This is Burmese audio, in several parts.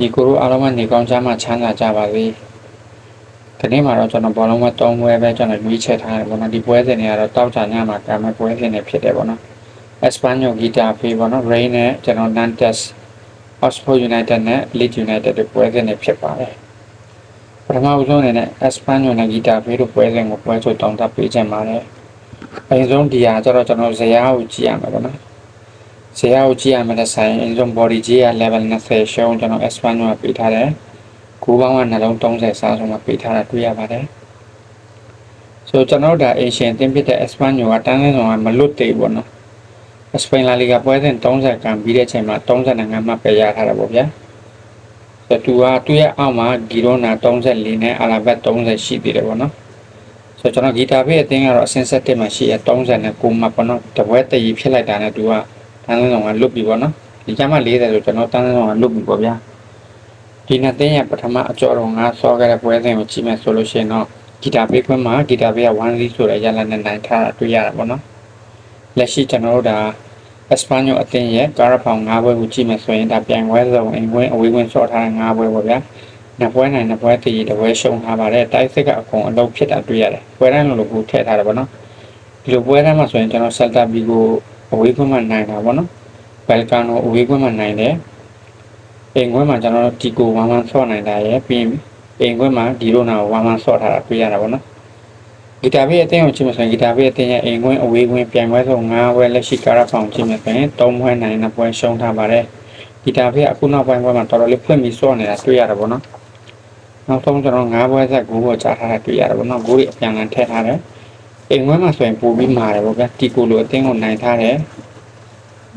ညီကိုတို့အားလုံးပဲနေကောင်းကြမှာချမ်းသာကြပါစေဒီနေ့မှာတော့ကျွန်တော်ဘောလုံးပဲ၃ပွဲပဲကျွန်တော်ရွေးချယ်ထားတယ်ပေါ့နော်ဒီပွဲစဉ်တွေကတော့တောက်ချာညမှာကံမဲ့ပွဲစဉ်တွေဖြစ်တယ်ပေါ့နော် Espanyol Guitar Free ပေါ့နော် Rain နဲ့ကျွန်တော် Nantes Oxford United နဲ့ Leeds United တို့ပွဲစဉ်တွေဖြစ်ပါတယ်ပထမဦးဆုံးအနေနဲ့ Espanyol နဲ့ Guitar Free တို့ပွဲစဉ်ကိုပွဲဆိုတောင်းတပေးချင်ပါတယ်အရင်ဆုံးဒီဟာကျတော့ကျွန်တော်ဇယားကိုကြည့်ရမှာပေါ့နော် ဇေယျကိုကြည့်ရမယ်တဲ့ဆိုင်အရင်ဆုံး body G က level 20ရှုံးကျွန်တော် Espanyol ကပေးထားတယ်။ကိုးပေါင်းကနှလုံး30စားဆုံးမှာပေးထားတာတွေ့ရပါတယ်။ဆိုကျွန်တော်တို့ဒါ Asian တင်ဖြစ်တဲ့ Espanyol ကတန်းလင်းဆောင်ကမလွတ်သေးဘူးပေါ့နော်။ Spain La Liga ပွဲစဉ်30ကံပြီးတဲ့အချိန်မှာ35မှတ်ပဲရထားတာပေါ့ဗျာ။ဆိုသူကသူ့ရဲ့အောက်မှာ Girona 34နဲ့ Alaves 30ရှိသေးတယ်ပေါ့နော်။ဆိုကျွန်တော်ဂီတာဘေးအသင်းကတော့အစင်ဆက်တက်မှာရှိရ39မှတ်ပေါ့နော်။တပွဲတည်ဖြစ်လိုက်တာနဲ့သူက တန်းဆောင်ကလွတ်ပြီပေါ့နော်ဒီကျမ40ဆိုကျွန်တော်တန်းဆောင်ကလွတ်ပြီပေါ့ဗျာဒီနှစ်သိန်းရဲ့ပထမအကြောတော်ငါဆောခဲ့တဲ့ပွဲစဉ်ကိုကြည့်မယ်ဆိုလို့ရှိရင်တော့ဂီတာဘေးခွင့်မှာဂီတာဘေးက1 0ဆိုတဲ့ရလနဲ့နိုင်ထားတာတွေ့ရတာပေါ့နော်လက်ရှိကျွန်တော်တို့ဒါအက်စပန်ညိုအသင်းရဲ့ကာရဖောင်၅ဘွဲကိုကြည့်မယ်ဆိုရင်ဒါပြိုင်ပွဲစုံအိမ်ဝင်အဝေးဝင်ဆော့ထားတဲ့၅ဘွဲပေါ့ဗျာနှစ်ပွဲနိုင်နှစ်ပွဲတည်တပွဲရှုံထားပါတယ်တိုက်စစ်ကအကုန်အလုံးဖြစ်တာတွေ့ရတယ်ပွဲတိုင်းလိုလိုကိုထည့်ထားတယ်ပေါ့နော်ဒီလိုပွဲတိုင်းမှာဆိုရင်ကျွန်တော်ဆယ်တာဘီကို အဝေးခွင့်မှနိုင်တာပေါ့နော်ဘယ်လ်ကန်ကိုအဝေးခွင့်မှနိုင်တယ်အိမ်ခွင့်မှာကျွန်တော်တို့တီကိုဝမ်းဝမ်းဆော့နိုင်တာရယ်ပြီးရင်အိမ်ခွင့်မှာဒီလိုနာကိုဝမ်းဝမ်းဆော့ထားတာတွေ့ရတာပေါ့နော်ဂီတာဘေးအသင်းကိုကြည့်မှဆိုရင်ဂီတာဘေးအသင်းရဲ့အိမ်ခွင့်အဝေးခွင့်ပြိုင်ပွဲဆုံး၅ပွဲလက်ရှိကာရဖောင်ကြည့်မှဆိုရင်၃ပွဲနိုင်နှစ်ပွဲရှုံးထားပါတယ်ဂီတာဘေးအခုနောက်ပိုင်းပွဲမှာတော်တော်လေးဖွင့်ပြီးဆော့နေတာတွေ့ရတာပေါ့နော်နောက်ဆုံးကျွန်တော်၅ပွဲဆက်9ပွဲကြားထားတာတွေ့ရတာပေါ့နော်ဂိုးတွေအပြန်အလှန်ထည့်ထားတယ် အိမ်ခွင့်မှာဆိုရင်ပို့ပြီးမာတယ်ပေါ့ဗျာတီကိုလိုအသင်းကိုနိုင်ထားတယ်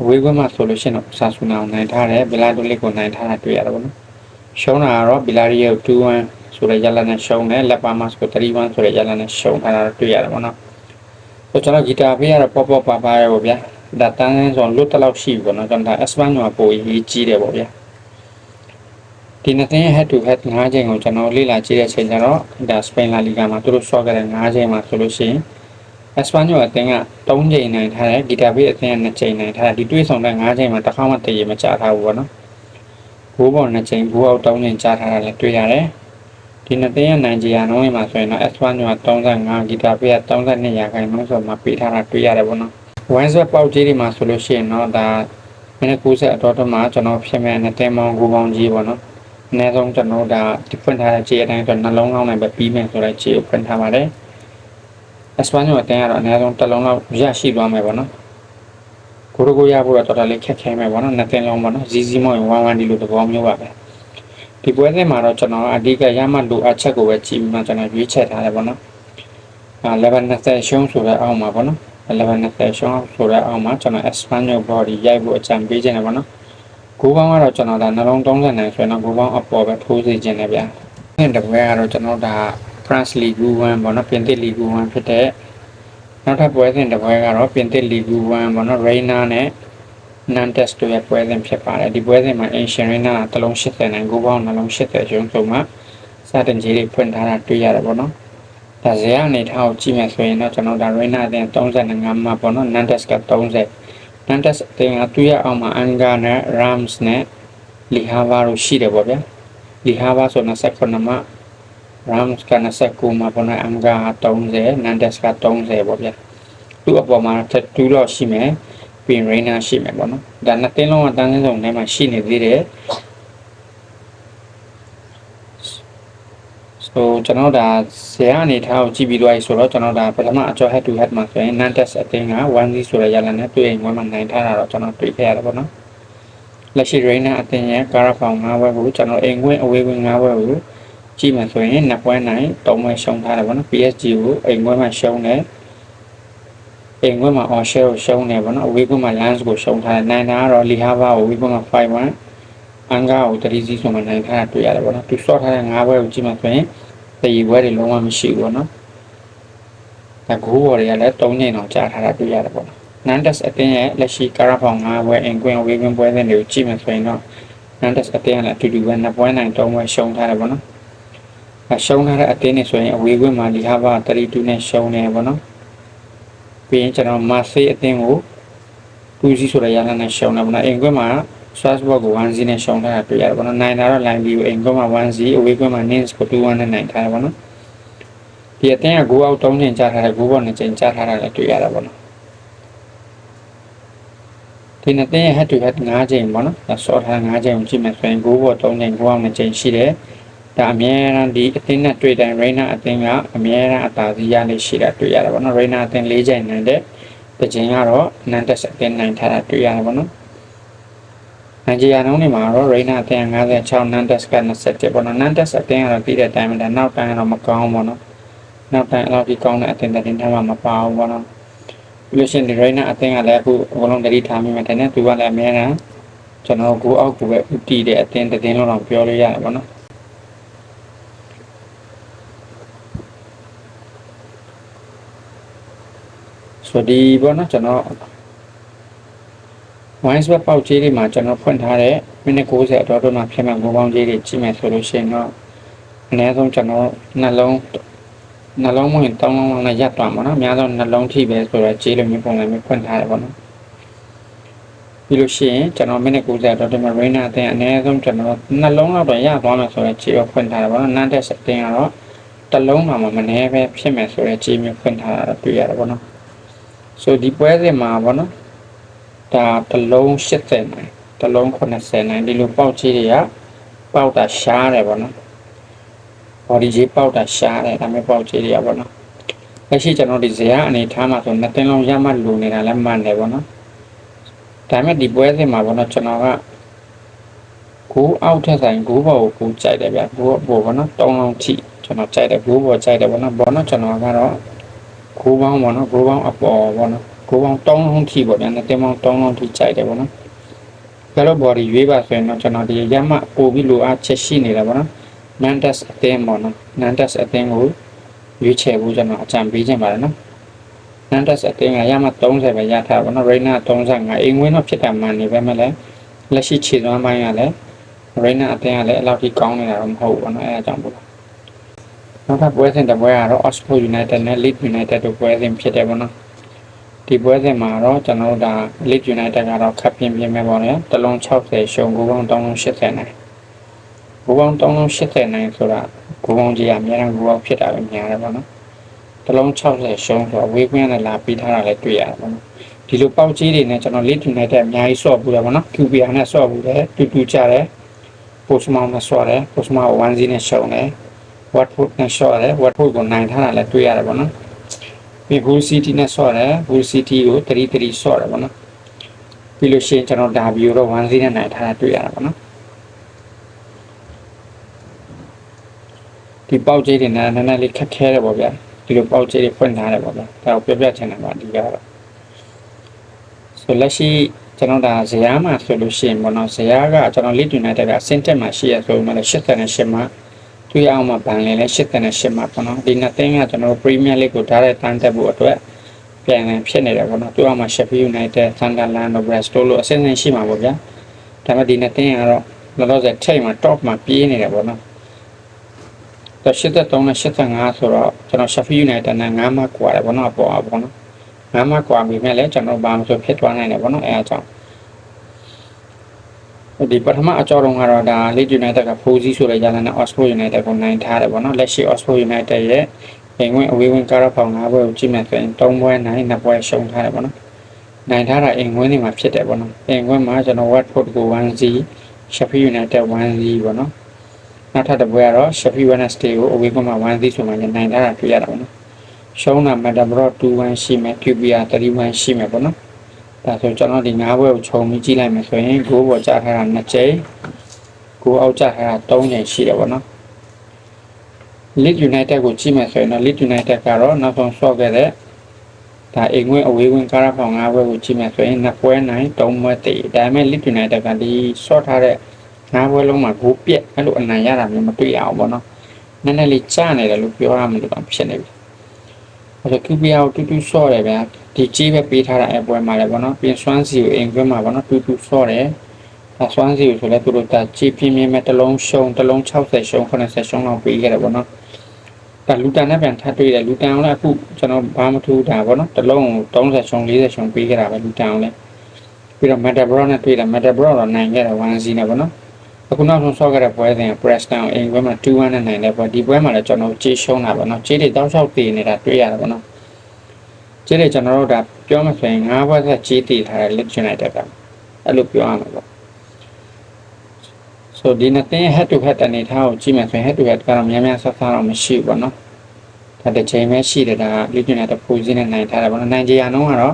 အဝေးခွင့်မှာဆိုလို့ရှိရင်တော့ဆာဆူနာကိုနိုင်ထားတယ်ဘီလာဒိုလစ်ကိုနိုင်ထားတာတွေ့ရတာပေါ့နော်ရှုံးတာကတော့ဘီလာရီယယ်ကို2-1ဆိုတဲ့ရလနဲ့ရှုံးတယ်လက်ပါမတ်ကို3-1ဆိုတဲ့ရလနဲ့ရှုံးထားတာတွေ့ရတာပေါ့နော်ဆိုကျွန်တော်ဂီတာပေးရတော့ပေါ့ပေါ့ပါပါရပေါ့ဗျာဒါတန်းတန်းဆိုလွတ်တလောက်ရှိပြီပေါ့နော်ကျွန်တော်ဒါ Espanyol ပိုရေးကြီးတယ်ပေါ့ဗျာဒီနှစ်သင်းရဲ့ head to head ၅ချိန်ကိုကျွန်တော်လေ့လာကြည့်တဲ့အချိန်ကျတော့ဒါ Spain La Liga မှာသူတို့ short ခဲ့တဲ့၅ချိန်မှာဆိုလို့ရှိရင် Espanyol အသင်းက3ချိန်နိုင်ထားတယ်ဂီတာဘေးအသင်းက2ချိန်နိုင်ထားတယ်ဒီတွေးဆောင်တဲ့5ချိန်မှာတစ်ခါမှတည်ရမချထားဘူးပေါ့နော်ဘိုးပေါ်2ချိန်ဘိုးအောက်3ချိန်ချထားတာလည်းတွေ့ရတယ်ဒီနှစ်သင်းရဲ့နိုင်ဂျီယာနှုန်းမှာဆိုရင်တော့ Espanyol က35ဂီတာဘေးက32ရာခိုင်နှုန်းဆိုမှပေးထားတာတွေ့ရတယ်ပေါ့နော်ဝိုင်းဆွဲပေါက်ကြီးတွေမှာဆိုလို့ရှိရင်တော့ဒါမိနစ်90အတော်တမှာကျွန်တော်ဖြစ်မဲ့နှစ်တင်းမောင်းကိုပေါင်းကြီးပေါ့နော်အနည်းဆုံးကျွန်တော်ဒါဒီဖွင့်ထားတဲ့ခြေအတိုင်းဆိုနှလုံးကောင်းနိုင်ပဲပြီးမယ်ဆိုတဲ့ခြေကိုဖွင့်ထားပါတယ်။ Espanyol အတင်းကတော့အနည်းဆုံးတစ်လုံးလောက်ရရှိသွားမယ်ပေါ့နော်။ကိုရကိုရဖို့တော့တော်တော်လေးခက်ခဲမယ်ပေါ့နော်။နှစ်တင်းလုံးပေါ့နော်။ဇီဇီမောရင်ဝမ်းဝမ်းဒီလိုသဘောမျိုးပါပဲ။ဒီပွဲစဉ်မှာတော့ကျွန်တော်အဓိကရမှလိုအပ်ချက်ကိုပဲကြည့်ပြီးမှကျွန်တော်ရွေးချယ်ထားတယ်ပေါ့နော်။အာ11 20ရှုံးဆိုတဲ့အောက်မှာပေါ့နော်။11 20ရှုံးဆိုတဲ့အောက်မှာကျွန်တော် Espanyol body ရိုက်ဖို့အကြံပေးခြင်းတယ်ပေါ့နော်။ကိုပေါင်းကတော့ကျွန်တော်ဒါနှလုံး30နိုင်ဆိုရင်တော့ကိုပေါင်းအပေါ်ပဲထိုးစေခြင်းတယ်ဗျာ။ဒီတပွဲကတော့ကျွန်တော်ဒါ France League 1ပေါ့နော်ပြင်သစ် League 1ဖြစ်တဲ့နောက်ထပ်ပွဲစဉ်တစ်ပွဲကတော့ပြင်သစ် League 1ပေါ့နော် Reina နဲ့ Nantes တို့ရဲ့ပွဲစဉ်ဖြစ်ပါတယ်ဒီပွဲစဉ်မှာ Ancient Reina တလုံး80နိုင်ကိုပေါင်းနှလုံး80ကျုံဆုံးမှာစတင်ကြီးတွေဖွင့်ထားတာတွေ့ရတယ်ပေါ့နော်ဒါဇေယအနေထားကိုကြည့်မယ်ဆိုရင်တော့ကျွန်တော်ဒါ Reina အတင်း35မှာပေါ့နော် Nantes က30 Nantes အတင်းကသူ့ရဲ့အောက်မှာ Anga နဲ့ Rams နဲ့ Lihava တို့ရှိတယ်ပေါ့ဗျာ Lihava ဆို29မှာ Rams က29မှာပေါ့နော် Anga 30 Nantes က30ပေါ့ဗျာသူ့အပေါ်မှာတူတော့ရှိမယ်ပြီးရင် Reina ရှိမယ်ပေါ့နော်ဒါနှစ်တင်းလုံးကတန်းစင်းစုံထဲမှာရှိနေသေးတယ်ဆိုကျွန်တော်ဒါဇေယအနေထားကိုကြည့်ပြီးတော့ဆိုတော့ကျွန်တော်ဒါပထမအကျော် head to head မှာဆိုရင် Nantes အတင်းက1-0ဆိုတဲ့ရလနဲ့တွေ့ရင်ဝမ်းမှာနိုင်ထားတာတော့ကျွန်တော်တွေ့ခဲ့ရတယ်ပေါ့နော်လက်ရှိ Reina အတင်းရဲ့ Carabao 5ဘွဲကိုကျွန်တော်အိမ်ခွင့်အဝေးခွင့်5ဘွဲကိုကြ ည့်မှဆိုရင်နှစ်ပွဲနိုင်၃ပွဲရှုံးထားတယ်ပေါ့နော် PSG ကိုအိမ်ခွင့်မှာရှုံးတယ်အိမ်ခွင့်မှာ on share ကိုရှုံးတယ်ပေါ့နော်အဝေးခွင့်မှာ Lens ကိုရှုံးထားတယ်နိုင်တာကတော့ Lihava ကိုအဝေးခွင့်မှာ5-1အန်ကာကိုတတိစီဆိုမှနိုင်ထားတာတွေ့ရတယ်ပေါ့နော်သူစော့ထားတဲ့၅ဘွဲကိုကြည့်မှဆိုရင်တည်ဘွဲတွေလုံးဝမရှိဘူးပေါ့နော်ဒါဂိုးဘော်တွေကလည်း၃ညိန်အောင်ကြားထားတာတွေ့ရတယ်ပေါ့နော် Nantes အတင်းရဲ့လက်ရှိကာရာဖောင်၅ဘွဲအင်ကွင်းအဝေးခွင့်ပွဲစဉ်တွေကိုကြည့်မှဆိုရင်တော့ Nantes အတင်းကလည်းအတူတူပဲနှစ်ပွဲနိုင်၃ပွဲရှုံးထားတယ်ပေါ့နော် ရှုံးထားတဲ့အတင်းနဲ့ဆိုရင်အဝေးခွင့်မှာလီဟာဘာ32နဲ့ရှုံးနေပေါ့နော်ပြီးရင်ကျွန်တော်မာဆေးအတင်းကို2စီဆိုတဲ့ရလနဲ့ရှုံးတယ်ပေါ့နော်အိမ်ခွင့်မှာ Strasbourg ကို1-0နဲ့ရှုံးထားတာတွေ့ရတယ်ပေါ့နော်နိုင်တာတော့ line B ကိုအိမ်ကွင်းမှာ1-0 away ကွင်းမှာ Nice ကို2-1နဲ့နိုင်ထားတယ်ပေါ့နော်ဒီအသင်းကဂိုးအောက်3ချိန်ကြားထားတယ်ဂိုးပေါ်2ချိန်ကြားထားတာလည်းတွေ့ရတာပေါ့နော်ဒီနှစ်သင်းရဲ့ head to head 5ချိန်ပေါ့နော်ဒါဆော့ထား5ချိန်ကိုကြည့်မယ်ဆိုရင်ဂိုးပေါ်3ချိန်ဂိုးအောက်2ချိန်ရှိတယ် ဒါအမြဲတမ်းဒီအသင်းနဲ့တွေ့တိုင်း Reina အသင်းကအမြဲတမ်းအသာစီးရနေရှိတာတွေ့ရတာပေါ့နော် Reina အသင်း၄ချိန်နိုင်တဲ့တစ်ချိန်ကတော့ Nantes အသင်းနိုင်ထားတာတွေ့ရတယ်ပေါ့နော်နိုင်ဂျီယာနှုန်းတွေမှာတော့ Reina အသင်း56 Nantes က27ပေါ့နော် Nantes အသင်းကတော့ပြီးတဲ့အတိုင်းပဲဒါနောက်တိုင်းတော့မကောင်းဘူးပေါ့နော်နောက်တိုင်းအဲ့လောက်ဒီကောင်းတဲ့အသင်းတင်ထားမှမပါဘူးပေါ့နော်ပြီးလို့ရှိရင်ဒီ Reina အသင်းကလည်းအခုအကုန်လုံးတတိထားမိမှတယ်နဲ့သူကလည်းအများနဲ့ကျွန်တော်ကိုအောက်ကိုပဲဥတီတဲ့အသင်းတစ်သင်းလုံးတော့ပြောလို့ရတယ်ပေါ့နော် ဆိုဒီပေါ့နော်ကျွန်တော် wine swap ပေါက်ကြီးတွေမှာကျွန်တော်ဖွင့်ထားတဲ့မိနစ်60အတော်တော်မှဖြစ်မဲ့ငိုးပေါင်းကြီးတွေကြည့်မယ်ဆိုလို့ရှိရင်တော့အနည်းဆုံးကျွန်တော်နှလုံးနှလုံးမဝင်တောင်းလုံးလုံးနဲ့ရပ်သွားမှာနော်အများဆုံးနှလုံးထိပဲဆိုတော့ကြေးလိုမျိုးပုံစံမျိုးဖွင့်ထားတယ်ပေါ့နော်ပြီးလို့ရှိရင်ကျွန်တော်မိနစ်90တော့ဒီမှာ Reina အတင်းအနည်းဆုံးကျွန်တော်နှလုံးလောက်တော့ရသွားမယ်ဆိုတော့ကြေးကိုဖွင့်ထားတယ်ပေါ့နော်နန်းတက်စတင်ကတော့တစ်လုံးမှမနည်းပဲဖြစ်မယ်ဆိုတော့ကြေးမျိုးဖွင့်ထားတာတွေ့ရတယ်ပေါ့နော် ဆိုဒီပွဲစဉ်မှာပေါ့နော်ဒါတစ်လုံး80နိုင်တစ်လုံး80နိုင်ဒီလိုပေါက်ကြီးတွေကပေါက်တာရှားတယ်ပေါ့နော် body ကြီးပေါက်တာရှားတယ်ဒါမျိုးပေါက်ကြီးတွေကပေါ့နော်လက်ရှိကျွန်တော်ဒီဇရာအနေထားမှာဆိုနှစ်သိန်းလုံးရမှလူနေတာလည်းမှန်တယ်ပေါ့နော်ဒါပေမဲ့ဒီပွဲစဉ်မှာပေါ့နော်ကျွန်တော်ကကိုအောက်ထက်ဆိုင်ကိုဘောကိုကိုကြိုက်တယ်ဗျကိုဘောပေါ့နော်တောင်းလုံးထိကျွန်တော်ကြိုက်တယ်ကိုဘောကြိုက်တယ်ပေါ့နော်ဘောနော်ကျွန်တော်ကတော့ ကိုပေါင်းပေါ့နော်ကိုပေါင်းအပေါ်ပေါ့နော်ကိုပေါင်းတောင်းလုံးထိပေါ့ဗျာနှစ်သိန်းပေါင်းတောင်းလုံးထိကြိုက်တယ်ပေါ့နော်ဘယ်လို body ရွေးပါဆိုရင်တော့ကျွန်တော်ဒီရမှပို့ပြီးလိုအားချက်ရှိနေတာပေါ့နော် Nantes အသင်းပေါ့နော် Nantes အသင်းကိုရွေးချယ်ဖို့ကျွန်တော်အကြံပေးချင်ပါတယ်နော် Nantes အသင်းကရမှ30ပဲရထားပါတော့ Reina 35အိမ်ဝင်တော့ဖြစ်တာမှန်နေပဲမဲ့လည်းလက်ရှိခြေသွမ်းပိုင်းကလည်း Reina အသင်းကလည်းအလောက်ထိကောင်းနေတာတော့မဟုတ်ဘူးပေါ့နော်အဲအကြောင်းပေါ့ နောက်ထပ်ပွဲစဉ်တစ်ပွဲကတော့ Oxford United နဲ့ Leeds United တို့ပွဲစဉ်ဖြစ်တယ်ပေါ့နော်ဒီပွဲစဉ်မှာတော့ကျွန်တော်တို့ဒါ Leeds United ကတော့ခပ်ပြင်းပြင်းပဲပေါ့လေတလုံး60ရှုံး9ပေါင်း380နိုင်9ပေါင်း380နိုင်ဆိုတာ9ပေါင်းကြီးအများကြီး9ပေါင်းဖြစ်တာပဲများတယ်ပေါ့နော်တလုံး60ရှုံးဆိုတော့ဝေးကွင်းနဲ့လာပြီးထားတာလည်းတွေ့ရတယ်ပေါ့နော်ဒီလိုပေါက်ကြီးတွေနဲ့ကျွန်တော် Leeds United အများကြီးဆော့ပူတယ်ပေါ့နော် QPR နဲ့ဆော့ပူတယ်တူတူကြတယ် Postmount နဲ့ဆော့တယ် Postmount 1-0နဲ့ရှုံးတယ် Watford နဲ့ဆော့တယ် Watford ကိုနိုင်ထားတာလည်းတွေ့ရတယ်ပေါ့နော်ပြီး Hull City နဲ့ဆော့တယ် Hull City ကို3-3ဆော့တယ်ပေါ့နော်ပြီးလို့ရှိရင်ကျွန်တော်ဒါဘီကိုတော့1-0နဲ့နိုင်ထားတာတွေ့ရတာပေါ့နော်ဒီပေါက်ကြီးတွေနဲ့နည်းနည်းလေးခက်ခဲတယ်ပေါ့ဗျာဒီလိုပေါက်ကြီးတွေဖွင့်ထားတယ်ပေါ့ဗျာဒါကိုပြပြချင်တာပါဒီကတော့ဆိုလက်ရှိကျွန်တော်ဒါဇယားမှာဆိုလို့ရှိရင်ပေါ့နော်ဇယားကကျွန်တော် Leeds United ကအဆင့်တက်မှာရှိရဆိုမှလည်း88မှာ တွေ့အောင်မှာဗန်လင်လဲ88မှာပေါ့နော်ဒီနှစ်သိန်းကကျွန်တော် Premier League ကိုထားတဲ့တန်းတက်ဖို့အတွက်ပြန်လည်ဖြစ်နေတယ်ပေါ့နော်တွေ့အောင်မှာ Sheffield United, Sunderland, Bristol လို့အဆင့်ဆင့်ရှိမှာပေါ့ဗျာဒါပေမဲ့ဒီနှစ်သိန်းကတော့လောလောဆယ်ထိတ်မှာ top မှာပြေးနေတယ်ပေါ့နော်တော့83နဲ့85ဆိုတော့ကျွန်တော် Sheffield United နဲ့9မှကွာတယ်ပေါ့နော်အပေါ်အပေါ်နော်9မှကွာပြီမဲ့လည်းကျွန်တော်ဘာမှဆိုဖြစ်သွားနိုင်တယ်ပေါ့နော်အဲအကြောင်း ဒီပထမအကြောင်းကတော့ဒါ Leeds United ကဖိုးစီးဆိုတဲ့ရလနဲ့ Oxford United ကိုနိုင်ထားတယ်ပေါ့နော်လက်ရှိ Oxford United ရဲ့အိမ်ဝင်အဝေးဝင်ကားတော့ပေါင်၅ဘွဲကိုကြည့်မယ်ဆိုရင်၃ဘွဲနိုင်၂ဘွဲရှုံးထားတယ်ပေါ့နော်နိုင်ထားတာအိမ်ဝင်နေမှာဖြစ်တယ်ပေါ့နော်အိမ်ဝင်မှာကျွန်တော် Watford ကို 1-0 Sheffield United 1-0ပေါ့နော်နောက်ထပ်တစ်ပွဲကတော့ Sheffield Wednesday ကိုအဝေးကမှ1-0ဆိုမှနိုင်ထားတာတွေ့ရတာပေါ့နော်ရှုံးတာ Middlesbrough 2-1ရှိမယ် QPR 3-1ရှိမယ်ပေါ့နော် ဒါဆိုကျွန်တော်ဒီ၅ဘွဲကိုခြုံပြီးကြည့်လိုက်မယ်ဆိုရင်ဂိုးပေါ်ကြားထားတာ2ကြိမ်ဂိုးအောက်ကြားထားတာ3ကြိမ်ရှိတယ်ပေါ့နော် Leeds United ကိုကြည့်မယ်ဆိုရင်တော့ Leeds United ကတော့နောက်ဆုံးဆော့ခဲ့တဲ့ဒါအိမ်ဝင်အဝေးဝင်ကားရဖောင်၅ဘွဲကိုကြည့်မယ်ဆိုရင်နှစ်ပွဲနိုင်၃ပွဲတည်ဒါပေမဲ့ Leeds United ကဒီဆော့ထားတဲ့ငါးပွဲလုံးမှာဂိုးပြက်အဲ့လိုအနိုင်ရတာမျိုးမတွေ့ရအောင်ပေါ့နော်နည်းနည်းလေးကျနေတယ်လို့ပြောရမလို့တော့ဖြစ်နေပြီ အဲ့တော့ QPR ကိုတူတူဆော့တယ်ဗျာဒီကြီးပဲပေးထားတာအပွဲမှာလည်းပေါ့နော်ပြင်စွမ်းစီကိုအိမ်ခွင်းမှာပေါ့နော်တူတူဆော့တယ်ဒါစွမ်းစီကိုဆိုလဲသူတို့ဒါကြီးပြင်းပြင်းမဲ့တစ်လုံးရှုံးတစ်လုံး60ရှုံး80ရှုံးလောက်ပေးခဲ့တယ်ပေါ့နော်ဒါလူတန်နဲ့ပြန်ထပ်တွေ့တယ်လူတန်အောင်လည်းအခုကျွန်တော်ဘာမထူးတာပေါ့နော်တစ်လုံး30ရှုံး40ရှုံးပေးခဲ့တာပဲလူတန်အောင်လည်းပြီးတော့ Metabro နဲ့တွေ့တယ် Metabro တော့နိုင်ခဲ့တယ်1 0နဲ့ပေါ့နော် အခုနောက်ဆုံးဆော့ခဲ့တဲ့ပွဲစဉ်က Preston အိမ်ပွဲမှာ2-1နဲ့နိုင်တဲ့ပွဲဒီပွဲမှာလည်းကျွန်တော်ကြေးရှုံးတာပေါ့နော်ကြေးတွေတောက်လျှောက်တည်နေတာတွေ့ရတယ်ပေါ့နော်ကြေးတွေကျွန်တော်တို့ဒါပြောမှဆိုရင်၅ဘွဲဆက်ကြေးတည်ထားတဲ့ Leeds United ကအဲ့လိုပြောရမှာပေါ့ so ဒီနှစ်သင်း head to head အနေထားကိုကြည့်မယ်ဆိုရင် head to head ကတော့များများဆက်ဆက်တော့မရှိဘူးပေါ့နော်ဒါတစ်ချိန်ပဲရှိတယ်ဒါ Leeds United ပူစင်းနဲ့နိုင်ထားတယ်ပေါ့နော်နိုင်ကြရအောင်ကတော့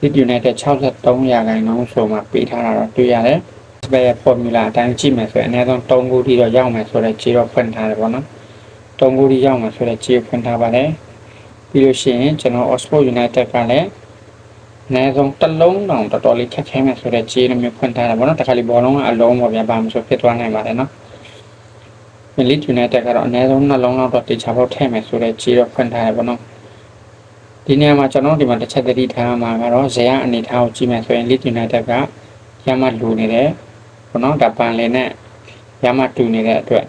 Leeds United 63ရာခိုင်နှုန်းဆိုမှပေးထားတာတော့တွေ့ရတယ် စပယ် formula အတိုင်းကြည့်မယ်ဆိုရင်အနည်းဆုံး3ဂိုးထိတော့ရောက်မယ်ဆိုတော့ခြေတော့ဖွင့်ထားတယ်ပေါ့နော်3ဂိုးထိရောက်မယ်ဆိုတော့ခြေဖွင့်ထားပါတယ်ပြီးလို့ရှိရင်ကျွန်တော် Oxford United ကလည်းအနည်းဆုံးတစ်လုံးတောင်တော်တော်လေးခက်ခဲမယ်ဆိုတော့ခြေလိုမျိုးဖွင့်ထားတယ်ပေါ့နော်တခါလီဘောလုံးကအလုံးပေါ့ဗျာဘာမှမဆိုဖြစ်သွားနိုင်ပါတယ်နော် Leeds United ကတော့အနည်းဆုံးနှလုံးလောက်တော့တေချာပေါက်ထည့်မယ်ဆိုတော့ခြေတော့ဖွင့်ထားတယ်ပေါ့နော်ဒီနေရာမှာကျွန်တော်ဒီမှာတစ်ချက်သတိထားမှာကတော့ဇေယအနေထားကိုကြည့်မယ်ဆိုရင် Leeds United ကရမလူနေတယ် ပေါ့နော်ဒါပန်လင်နဲ့ရမတူနေတဲ့အတွက်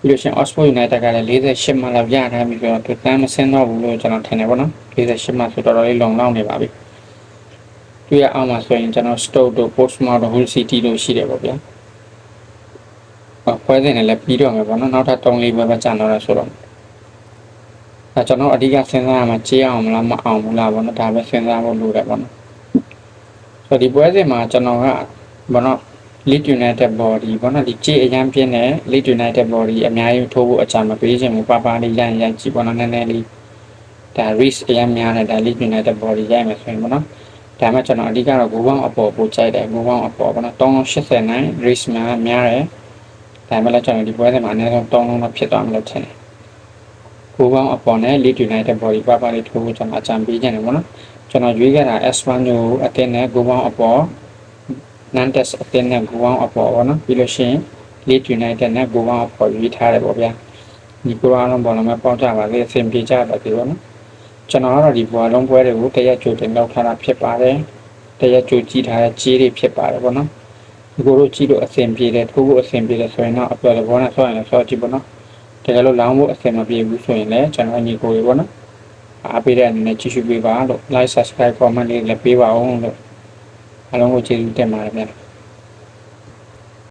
ပြီးလို့ရှိရင် Oxford United ကလည်း48မှလောက်ရထားပြီဆိုတော့သူတန်းမစင်းတော့ဘူးလို့ကျွန်တော်ထင်တယ်ပေါ့နော်48မှဆိုတော်တော်လေးလုံလောက်နေပါပြီတွေ့ရအောင်မှာဆိုရင်ကျွန်တော် Stoke တို့ Portsmouth တို့ Hull City တို့ရှိတယ်ပေါ့ဗျာဟောပွဲစဉ်နဲ့လည်းပြီးတော့မယ်ပေါ့နော်နောက်ထပ်3လေးပွဲပဲကြာတော့ရဆိုတော့အဲကျွန်တော်အဓိကစဉ်းစားရမှာကြေးအောင်မလားမအောင်ဘူးလားပေါ့နော်ဒါပဲစဉ်းစားဖို့လိုတယ်ပေါ့နော်ဆိုတော့ဒီပွဲစဉ်မှာကျွန်တော်ကဘောနော် Lead United Body ဘောနော်ဒီကြေးအရန်ပြင်းတဲ့ Lead United Body အများကြီးထိုးဖို့အကြံမပေးခြင်းဘူးပါပါလေးရရင်ရိုက်ကြည့်ဘောနော်နည်းနည်းလေးဒါ risk အရန်များတယ်ဒါ Lead United Body ရိုက်မယ်ဆိုရင်ဘောနော်ဒါမှကျွန်တော်အဓိကတော့ဂိုးပေါင်းအပေါ်ပို့ကြိုက်တယ်ဂိုးပေါင်းအပေါ်ဘောနော်389 risk များများတယ်ဒါမှလည်းကျွန်တော်ဒီပွဲစဉ်မှာအနည်းဆုံး3လုံးတော့ဖြစ်သွားမယ်လို့ထင်တယ်ကိုပေါင်းအပေါ်နဲ့ Lead United Body ပါပါလေးထိုးဖို့ကျွန်တော်အကြံပေးကြတယ်ပေါ့နော်ကျွန်တော်ရွေးခဲ့တာ S1 ကိုအတင်းနဲ့ကိုပေါင်းအပေါ် Nantes အတင်းနဲ့ကိုပေါင်းအပေါ်ပေါ့နော်ပြီးလို့ရှိရင် Lead United နဲ့ကိုပေါင်းအပေါ်ရွေးထားတယ်ပေါ့ဗျာဒီကိုအားလုံးဘောလုံးမဲ့ပေါက်ကြပါလေအဆင်ပြေကြပါသေးပေါ့နော်ကျွန်တော်ကတော့ဒီဘောလုံးပွဲတွေကိုတရက်ကြိုတင်လောက်ထားတာဖြစ်ပါတယ်တရက်ကြိုကြည့်ထားတဲ့ကြီးတွေဖြစ်ပါတယ်ပေါ့နော်ဒီကိုတို့ကြည့်လို့အဆင်ပြေတယ်ထိုးဖို့အဆင်ပြေတယ်ဆိုရင်တော့အပြော်ဘောနဲ့ဆောရင်လည်းဆောကြည့်ပေါ့နော်တကယ်လို့လောင်းဖို့အဆင်မပြေဘူးဆိုရင်လည်းကျွန်တော်ညီကိုရေပေါ့နော်အားပေးတဲ့အနေနဲ့ကြည့်ရှုပေးပါလို့ like subscribe comment လေးလည်းပေးပါအောင်လို့ အားလုံးကိုကျေးဇူးတင်ပါတယ်ဗျာ